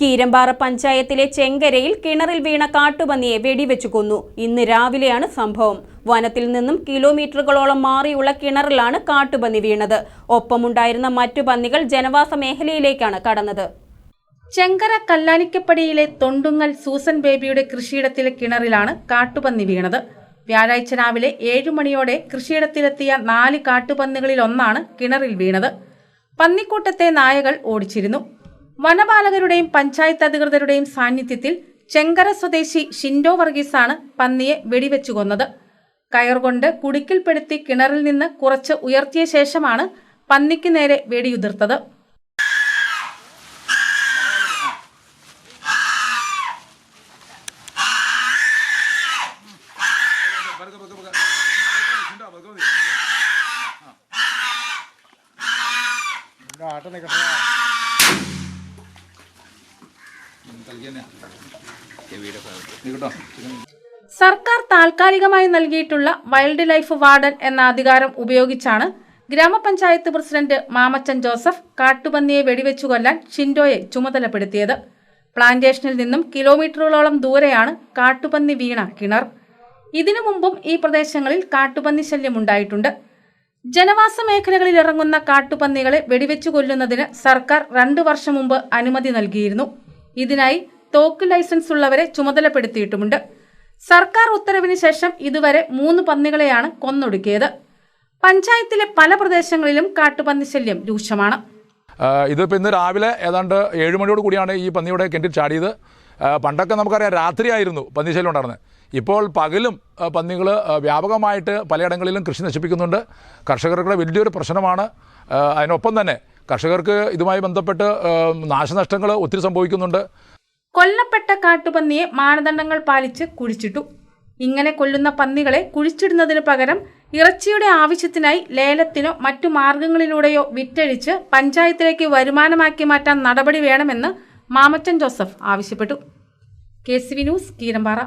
കീരമ്പാറ പഞ്ചായത്തിലെ ചെങ്കരയിൽ കിണറിൽ വീണ കാട്ടുപന്നിയെ വെടിവെച്ചു കൊന്നു. ഇന്ന് രാവിലെയാണ് സംഭവം. വനത്തിൽ നിന്നും കിലോമീറ്ററുകളോളം മാറിയുള്ള കിണറിലാണ് കാട്ടുപന്നി വീണത്. ഒപ്പമുണ്ടായിരുന്ന മറ്റു പന്നികൾ ജനവാസ മേഖലയിലേക്കാണ് കടന്നത്. ചെങ്കര കല്ലാനിക്കപ്പടിയിലെ തൊണ്ടുങ്ങൽ സൂസൻ ബേബിയുടെ കൃഷിയിടത്തിലെ കിണറിലാണ് കാട്ടുപന്നി വീണത്. വ്യാഴാഴ്ച രാവിലെ ഏഴു മണിയോടെ കൃഷിയിടത്തിലെത്തിയ നാല് കാട്ടുപന്നികളിൽ ഒന്നാണ് കിണറിൽ വീണത്. പന്നിക്കൂട്ടത്തെ നായകൾ ഓടിച്ചിരുന്നു. വനപാലകരുടെയും പഞ്ചായത്ത് അധികൃതരുടെയും സാന്നിധ്യത്തിൽ ചെങ്കര സ്വദേശി ഷിൻഡോ വർഗീസാണ് പന്നിയെ വെടിവെച്ചു കൊന്നത് കയർകൊണ്ട് കുടുക്കിൽപ്പെടുത്തി കിണറിൽ നിന്ന് കുറച്ച് ഉയർത്തിയ ശേഷമാണ് പന്നിക്ക് നേരെ വെടിയുതിർത്തത് ആട്ടം സർക്കാർ താൽക്കാലികമായി നൽകിയിട്ടുള്ള വൈൽഡ് ലൈഫ് വാർഡൻ എന്ന അധികാരം ഉപയോഗിച്ചാണ് ഗ്രാമപഞ്ചായത്ത് പ്രസിഡന്റ് മാമച്ചൻ ജോസഫ് കാട്ടുപന്നിയെ വെടിവെച്ചു കൊല്ലാൻ ഷിൻഡോയെ ചുമതലപ്പെടുത്തിയത്. പ്ലാന്റേഷനിൽ നിന്നും കിലോമീറ്ററുകളോളം ദൂരെയാണ് കാട്ടുപന്നി വീണ കിണർ. ഇതിനു മുമ്പും ഈ പ്രദേശങ്ങളിൽ കാട്ടുപന്നി ശല്യം ഉണ്ടായിട്ടുണ്ട്. ജനവാസ മേഖലകളിൽ ഇറങ്ങുന്ന കാട്ടുപന്നികളെ വെടിവെച്ചു കൊല്ലുന്നതിന് സർക്കാർ രണ്ടു വർഷം മുമ്പ് അനുമതി നൽകിയിരുന്നു. ഇതിനായി തോക്ക് ലൈസൻസ് ഉള്ളവരെ ചുമതലപ്പെടുത്തിയിട്ടുമുണ്ട്. സർക്കാർ ഉത്തരവിന് ശേഷം ഇതുവരെ മൂന്ന് പന്നികളെയാണ് കൊന്നൊടുക്കിയത്. പഞ്ചായത്തിലെ പല പ്രദേശങ്ങളിലും കാട്ടുപന്നി ശല്യം രൂക്ഷമാണ്. ഇതിപ്പോൾ ഇന്ന് രാവിലെ ഏതാണ്ട് ഏഴ് മണിയോട് കൂടിയാണ് ഈ പന്നിയുടെ കിണറ്റിൽ ചാടിയത്. പണ്ടൊക്കെ നമുക്കറിയാം രാത്രിയായിരുന്നു പന്നിശല്യം ഉണ്ടായിരുന്നത്. ഇപ്പോൾ പകലും പന്നികൾ വ്യാപകമായിട്ട് പലയിടങ്ങളിലും കൃഷി നശിപ്പിക്കുന്നുണ്ട്. കർഷകർക്ക് വലിയൊരു പ്രശ്നമാണ്. അതിനൊപ്പം തന്നെ കർഷകർക്ക് ഇതുമായി ബന്ധപ്പെട്ട് നാശനഷ്ടങ്ങൾ ഒത്തിരി സംഭവിക്കുന്നുണ്ട്. കൊല്ലപ്പെട്ട കാട്ടുപന്നിയെ മാനദണ്ഡങ്ങൾ പാലിച്ച് കുഴിച്ചിട്ടു. ഇങ്ങനെ കൊല്ലുന്ന പന്നികളെ കുഴിച്ചിടുന്നതിന് പകരം ഇറച്ചിയുടെ ആവശ്യത്തിനായി ലേലത്തിനോ മറ്റു മാർഗങ്ങളിലൂടെയോ വിറ്റഴിച്ച് പഞ്ചായത്തിലേക്ക് വരുമാനമാക്കി മാറ്റാൻ നടപടി വേണമെന്ന് മാമച്ചൻ ജോസഫ് ആവശ്യപ്പെട്ടു. K C V news Keerampara.